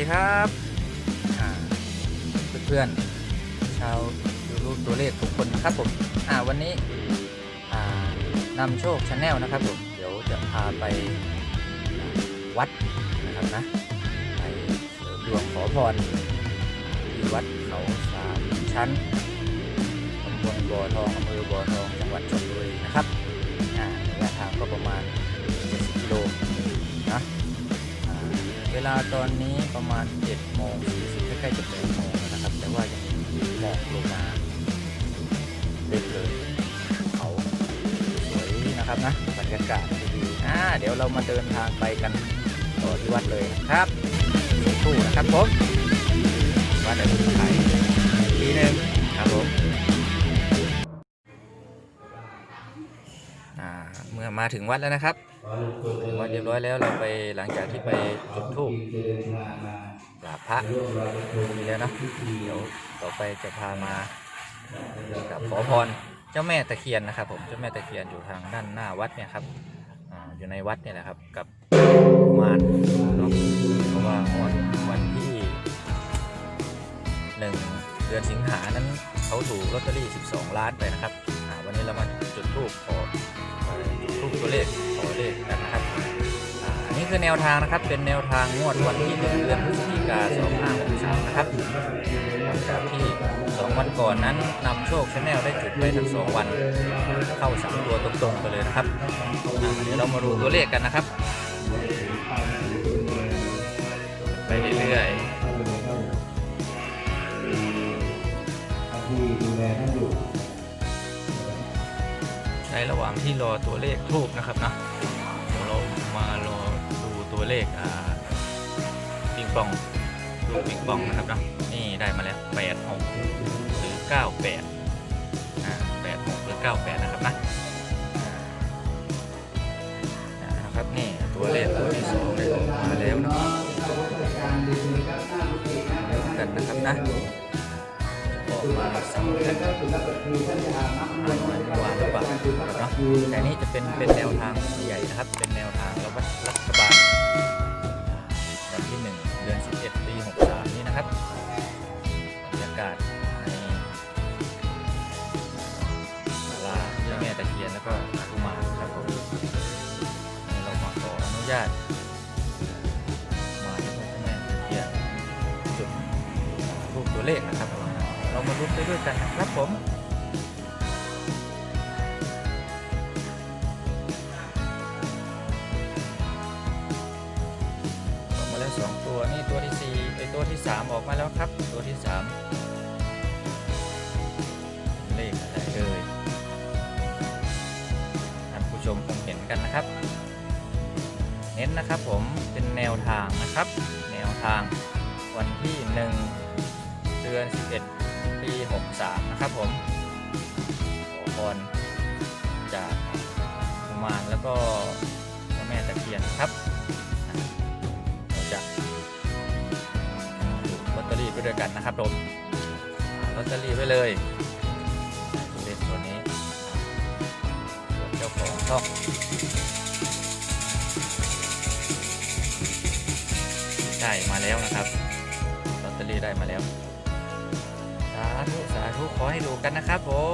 ีครับเพื่อนๆชาวยูรูตัวเลขทุกคนนะครับผมอ่าวันนี้อ่านำโชคชาแนลนะครับผมเดี๋ยวจะพาไปวัดนะครับนะไปเสริมดวงขอพรที่วัดเขาสามชั้นตำบลบ่อทองอำเภอบ่อทองจังหวัดชลบุรีนะครับ ลาตอนนี้ประมาณ7โมง40ใกล้ๆจะ8โมงแล้วนะครับ แต่ว่ายังมีหมอกลงมาเต็มเลยเขาสวยนะครับนะบรรยากาศดีๆอ่าเดี๋ยวเรามาเดินทางไปกันต่อที่วัดเลยครับสู้นะครับผม มาถึงวัดแล้วนะครับถึงวัดเรียบร้อยแล้วเราไปหลังจากที่ไปจุดธูปกราบพระมีแล้วนะเดี๋ยวต่อไปจะพามากราบขอพรเจ้าแม่ตะเคียนนะครับ ผมเจ้าแม่ตะเคียนอยู่ทางด้านหน้าวัดเนี่ยครับออยู่ในวัดเนี่ยแหละครับกับกุมารเนาะเพราะว่าวันวันที่หนึ่งเดือนสิงหานั้นเขาถูกลอตเตอรี่ 12 ล้านไปนะครับ วันนี้เรามาจุดธูปขอรูปตัวเลขขอเลขกันนะครับอันนี้คือแนวทางนะครับเป็นแนวทางงวดวันที่หนึ่งเดือนพฤศจิกา2563นะครับหลังจากที่สองวันก่อนนั้นนำโชคชาแนลได้จุดไปทั้งสองวัน เข้าสามตัวตรงๆไปเลยนะครับเดี๋ยวเรามาดูตัวเลขกันนะครับ ไปเรื่อยๆที่ดูแลท่านอยู่ ในระหว่างที่รอตัวเลขทูบนะครับนะเรามารอดูตัวเลขอ่าปิงปองลูปิงปองนะครับนะนี่ได้มาแล้วแปดหกหรือเก้าแปดอ่าแปดหกหรือเก้าแปดนะครับนะนะครับนี่ตัวเลขตัวที่สองได้ออกมาแล้วนะกันนะครับนะ ออกมาสองกันอ่านไว้วางหรือเปล่านะครับเนาะแต่นี่จะเป็นเป็นแนวทางใหญ่นะครับ เป็นแนวทางรัฐรัฐบาลวันที่ 1 เดือน 11 ปี 63 นี่นะครับบรรยากาศในศาลาเจ้าแม่ตะเคียนแล้วก็กุมารครับผมนี่เรามาขออนุญาตมาที่เจ้าแม่ตะเคียนจุดรูปตัวเลขนะครับ เรามาลุ้นไปด้วยกันนะครับผม ออกมาแล้วสองตัวนี่ตัวที่สี่ไอตัวที่สามออกมาแล้วครับ ตัวที่สามเลขอะไรเอ่ยท่านผู้ชมคงเห็นกันนะครับ เน้นนะครับผมเป็นแนวทางนะครับ แนวทางวันที่1เดือน11 ปี 63 นะครับผมขอพรจากกุมารแล้วก็เจ้าแม่ตะเคียนครับเราจะดูลอตเตอรี่ไปด้วยกันนะครับผมลอตเตอรี่ไว้เลยเลขตัวนี้ส่วนเจ้าของช่องได้มาแล้วนะครับลอตเตอรี่ได้มาแล้วาธุสาธุขอให้ดูกันนะครับผม